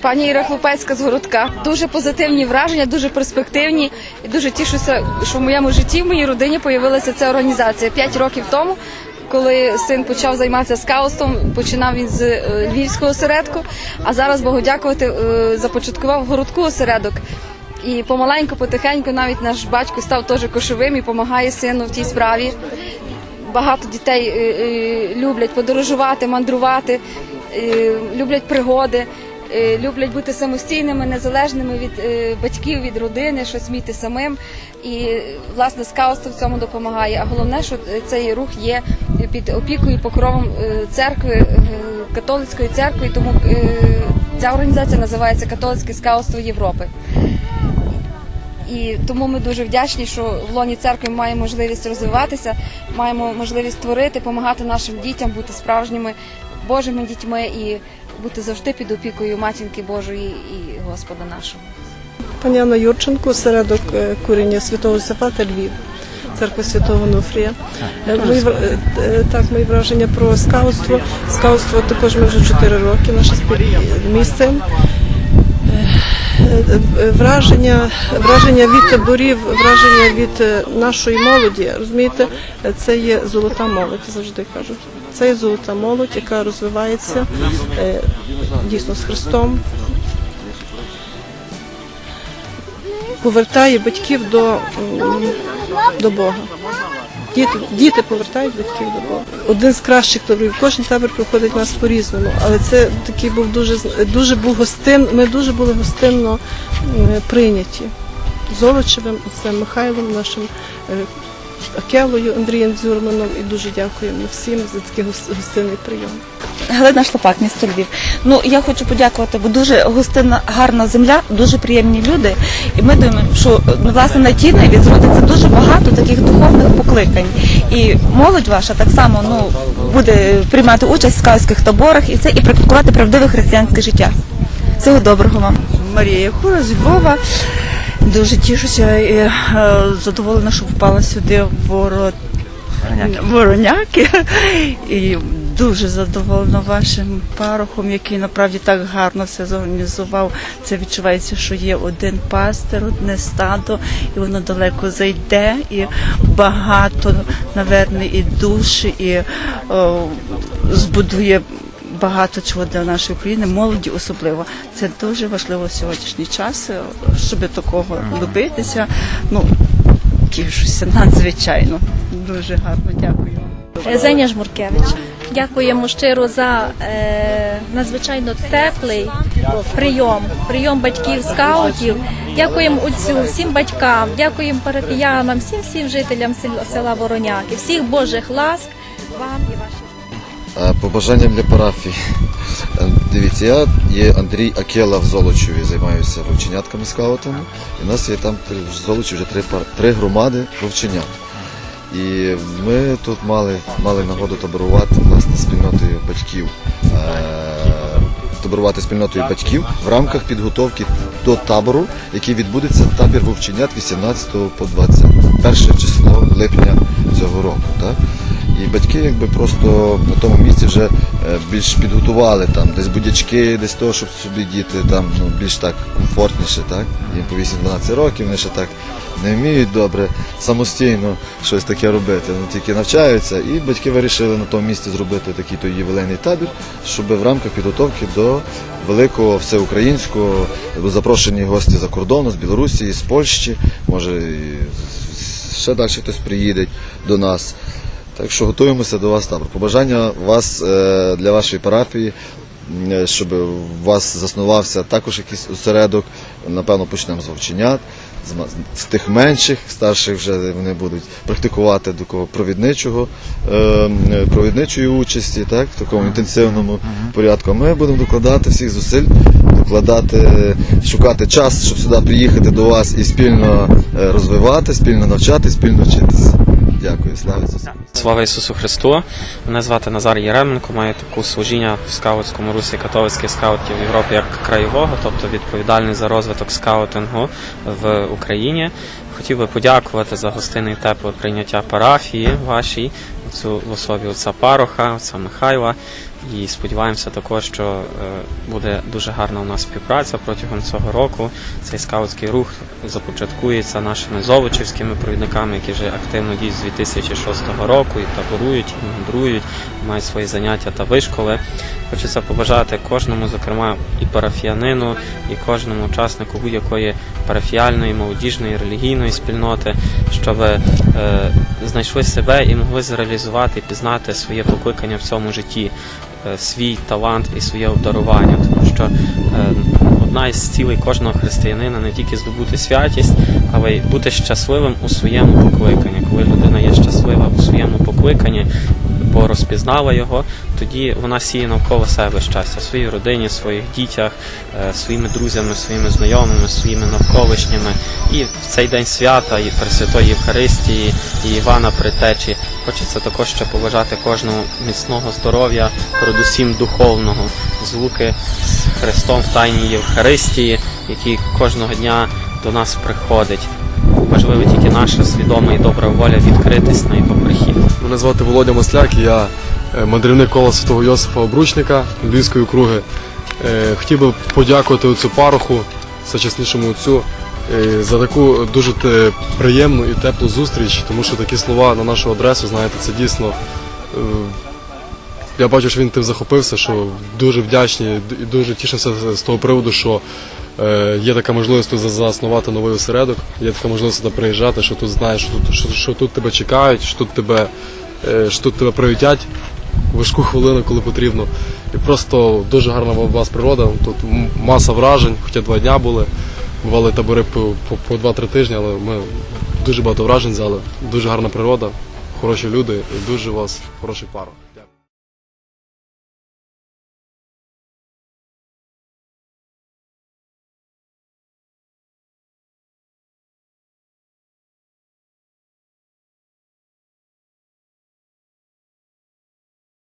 Пані Іра Хлопецька з городка. Дуже позитивні враження, дуже перспективні. І дуже тішуся, що в моєму житті, в моїй родині появилася ця організація. П'ять років тому, коли син почав займатися скаутством, починав він з е, львівського осередку, а зараз Богу дякувати, е, започаткував в городку осередок. І помаленьку, потихеньку, навіть наш батько став теж кошовим і допомагає сину в тій справі. Багато дітей е, люблять подорожувати, мандрувати, люблять пригоди, люблять бути самостійними, незалежними від е, батьків, від родини, щось вміти самим. І е, власне скаутство в цьому допомагає. А головне, що е, цей рух є під опікою, покровом е, церкви, е, католицької церкви. Тому е, ця організація називається Католицьке скаутство Європи. І тому ми дуже вдячні, що в лоні церкви ми маємо можливість розвиватися, маємо можливість творити, допомагати нашим дітям бути справжніми Божими дітьми і бути завжди під опікою матінки Божої і Господа нашого. Пані Анна Юрченко, осередок е, куріння Святого Йосифата Львів, церква Святого Онуфрія. Е, Мої, е, так, мої враження про скаутство. Скаутство також ми вже 4 роки, наше місце. Враження, враження від таборів, враження від нашої молоді, розумієте, це є золота молодь, завжди кажу. Це є золота молодь, яка розвивається е, дійсно з Христом, повертає батьків до, до Бога. Діти, діти повертають батьків до Бога. Один з кращих таборів. Кожен табір проходить у нас по-різному, але це такий був дуже дуже був гостин. Ми дуже були гостинно прийняті. Золочевим, оцем Михайлом, нашим е, Акелою, Андрієм Дзюрманом і дуже дякуємо всім за такий гос- гостинний прийом. Галина Шлопак, місто Львів. Ну я хочу подякувати, бо дуже гостинна, гарна земля, дуже приємні люди. І ми думаємо, що ну, власне на тій ниві зродиться дуже багато таких духовних покликань. І молодь ваша так само ну буде приймати участь в скаутських таборах і це і практикувати правдиве християнське життя. Всього доброго вам. Марія Хура з Львова. Дуже тішуся і е, задоволена, що попала сюди в ворот... Вороняки. І дуже задоволена вашим парохом, який направді так гарно все зорганізував. Це відчувається, що є один пастир, одне стадо, і воно далеко зайде, і багато, наверно, і душі, і о, збудує багато чого для нашої країни, молоді особливо. Це дуже важливо в сьогоднішній час, е, щоб такого добитися. Ну, тішуся надзвичайно. Дуже гарно, дякую. Зеня Жмуркевич. Дякуємо щиро за е, надзвичайно теплий прийом, прийом батьків скаутів. Дякуємо отцю, всім батькам, дякуємо парафіянам, всім всім жителям села, села Вороняки, всіх Божих ласк вам і вашим. Побажання для парафії. Е, Дивіться, я є Андрій Акела в Золочеві, займаюся вовченятками скаутами. І у нас є там в Золочі вже три, три громади вовченят. І ми тут мали, мали нагоду таборувати власне спільнотою батьків. Е, Таборувати спільнотою батьків в рамках підготовки до табору, який відбудеться табір вовченят 18 по 21 число липня цього року. Так? І батьки якби просто на тому місці вже е, більш підготували там десь будячки, десь того, щоб собі діти там ну, більш так комфортніше, так? Їм по 8-12 років, вони ще так не вміють добре самостійно щось таке робити. Вони тільки навчаються, і батьки вирішили на тому місці зробити такий то ювілейний табір, щоб в рамках підготовки до великого всеукраїнського запрошені гості за кордону, з Білорусі, з Польщі, може ще далі хтось приїде до нас. Так що готуємося до вас табор. Побажання вас е, для вашої парафії, е, щоб у вас заснувався також якийсь осередок. Напевно, почнемо з вовченят, з, тих менших, старших вже вони будуть практикувати до такого провідничого, е, провідничої участі, так, в такому інтенсивному порядку. Ми будемо докладати всіх зусиль, докладати, шукати час, щоб сюди приїхати до вас і спільно розвивати, спільно навчати, спільно вчитися. Дякую, слава Ісусу. Слава Ісусу Христу! Мене звати Назар Єременко, маю таку служіння в скаутському русі католицьких скаутів в Європі як краєвого, тобто відповідальний за розвиток скаутингу в Україні. Хотів би подякувати за гостинне і тепле прийняття парафії вашій, цю в особі отця Пароха, отця Михайла. І сподіваємося також, що е, буде дуже гарна у нас співпраця протягом цього року. Цей скаутський рух започаткується нашими золочівськими провідниками, які вже активно діють з 2006 року і таборують, і мандрують, мають свої заняття та вишколи. Хочеться побажати кожному, зокрема і парафіянину, і кожному учаснику будь-якої парафіальної, молодіжної, релігійної спільноти, щоб е, знайшли себе і могли зреалізувати, пізнати своє покликання в цьому житті, е, свій талант і своє обдарування. Тому що е, одна із цілей кожного християнина не тільки здобути святість, але й бути щасливим у своєму покликанні. Коли людина є щаслива у своєму покликанні, бо розпізнала його, тоді вона сіє навколо себе щастя, своїй родині, своїх дітях, е, своїми друзями, своїми знайомими, своїми навколишніми. І в цей день свята і Пресвятої Євхаристії, і Івана Притечі хочеться також ще побажати кожному міцного здоров'я, передусім духовного, злуки з Христом в Тайній Євхаристії, який кожного дня до нас приходить. Важливо тільки наша свідома і добра воля відкритись на його. Мене звати Володя Масляк, я е, мандрівник кола святого Йосифа Обручника Львівської округи. Е, Хотів би подякувати отцю пароху, всечеснішому отцю, е, за таку дуже приємну і теплу зустріч, тому що такі слова на нашу адресу, знаєте, це дійсно. Я бачу, що він тим захопився, що дуже вдячні і дуже тішився з того приводу, що є така можливість тут за- заснувати новий осередок, є така можливість сюди приїжджати, що тут знаєш, що тут, що, що тут тебе чекають, що тут тебе, що тут тебе привітять важку хвилину, коли потрібно. І просто дуже гарна у вас природа. Тут маса вражень, хоча два дня були. Бували табори по, по, по 2-3 тижні, але ми дуже багато вражень взяли. Дуже гарна природа, хороші люди і дуже у вас хороший пару.